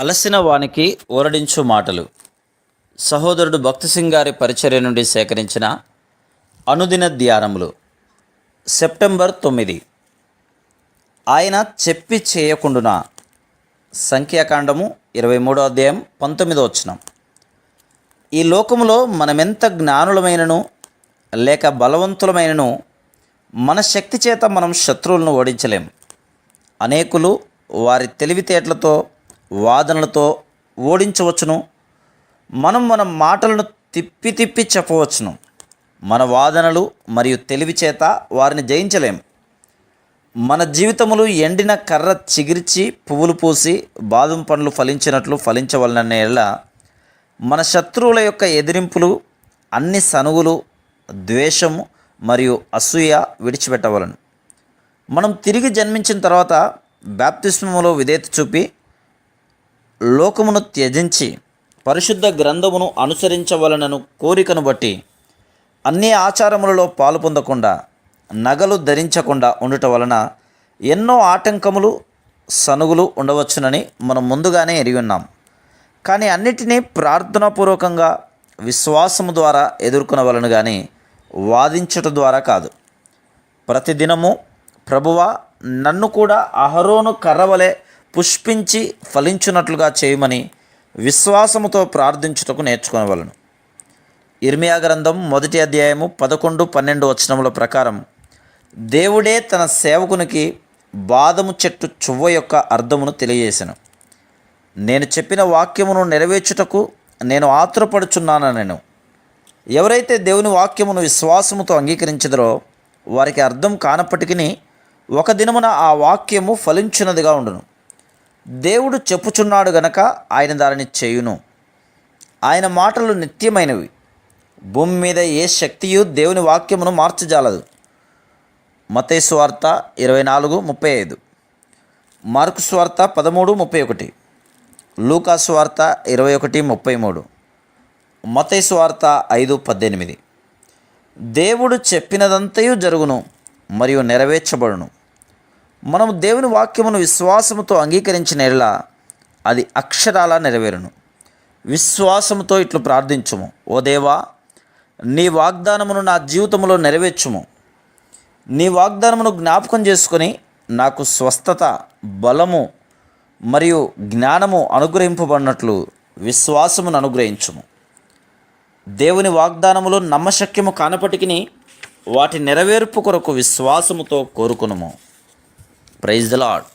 అలసిన వానికి ఊరడించు మాటలు. సహోదరుడు భక్తి సింగ్ గారి పరిచర్య నుండి సేకరించిన అనుదిన ధ్యానములు. సెప్టెంబర్ తొమ్మిది. ఆయన చెప్పి చేయకుండా సంఖ్యాకాండము ఇరవై మూడో అధ్యాయం పంతొమ్మిదో వచనం. ఈ లోకములో మనమెంత జ్ఞానులమైనను లేక బలవంతులమైనను మన శక్తి చేత మనం శత్రువులను ఓడించలేం. అనేకులు వారి తెలివితేటలతో వాదనలతో ఓడించవచ్చును. మనం మన మాటలను తిప్పి తిప్పి చెప్పవచ్చును. మన వాదనలు మరియు తెలివి చేత వారిని జయించలేం మన జీవితములు ఎండిన కర్ర చిగిర్చి పువ్వులు పూసి బాదం పండ్లు ఫలించినట్లు ఫలించవలననే మన శత్రువుల యొక్క ఎదిరింపులు అన్ని సనుగులు ద్వేషము మరియు అసూయ విడిచిపెట్టవలను. మనం తిరిగి జన్మించిన తర్వాత బ్యాప్తిస్మములో విధేత చూపి లోకమును త్యజించి పరిశుద్ధ గ్రంథమును అనుసరించవలనను కోరికను బట్టి అన్ని ఆచారములలో పాలు పొందకుండా నగలు ధరించకుండా ఉండటం వలన ఎన్నో ఆటంకములు సనుగులు ఉండవచ్చునని మనం ముందుగానే ఎరిగి ఉన్నాం. కానీ అన్నిటినీ ప్రార్థనాపూర్వకంగా విశ్వాసము ద్వారా ఎదుర్కొనవలను కానీ వాదించుట ద్వారా కాదు. ప్రతిదినము ప్రభువ నన్ను కూడా అహరోను కర్రవలే పుష్పించి ఫలించున్నట్లుగా చేయమని విశ్వాసముతో ప్రార్థించుటకు నేర్చుకునేవలను. ఇర్మియా గ్రంథం మొదటి అధ్యాయము పదకొండు పన్నెండు వచనముల ప్రకారం దేవుడే తన సేవకునికి బాదము చెట్టు చువ్వ యొక్క అర్థమును తెలియజేశాను నేను చెప్పిన వాక్యమును నెరవేర్చుటకు నేను ఆతురపడుచున్నాను నేను ఎవరైతే దేవుని వాక్యమును విశ్వాసముతో అంగీకరించదరో వారికి అర్థం కానప్పటికీ ఒక దినమున ఆ వాక్యము ఫలించినదిగా ఉండును. దేవుడు చెప్పుచున్నాడు గనక ఆయన దానిని చేయును. ఆయన మాటలు నిత్యమైనవి. భూమి మీద ఏ శక్తియు దేవుని వాక్యమును మార్చజాలదు. మతేశ్వార్త ఇరవై నాలుగు ముప్పై ఐదు. మార్కు స్వార్త పదమూడు ముప్పై ఒకటి. లూకా స్వార్త ఇరవై ఒకటి ముప్పై మూడు. మతేశ్వార్త ఐదు పద్దెనిమిది. దేవుడు చెప్పినదంతయు జరుగును మరియు నెరవేర్చబడును. మనము దేవుని వాక్యమును విశ్వాసముతో అంగీకరించిన ఎడల అది అక్షరాలా నెరవేరును. విశ్వాసముతో ఇట్లు ప్రార్థించుము. ఓ దేవా నీ వాగ్దానమును నా జీవితంలో నెరవేర్చుము. నీ వాగ్దానమును జ్ఞాపకం చేసుకొని నాకు స్వస్థత బలము మరియు జ్ఞానము అనుగ్రహింపబడినట్లు విశ్వాసమును అనుగ్రహించుము. దేవుని వాగ్దానములు నమ్మశక్యము కానప్పటికీ వాటి నెరవేర్పు కొరకు విశ్వాసముతో కోరుకునుము. Praise the lord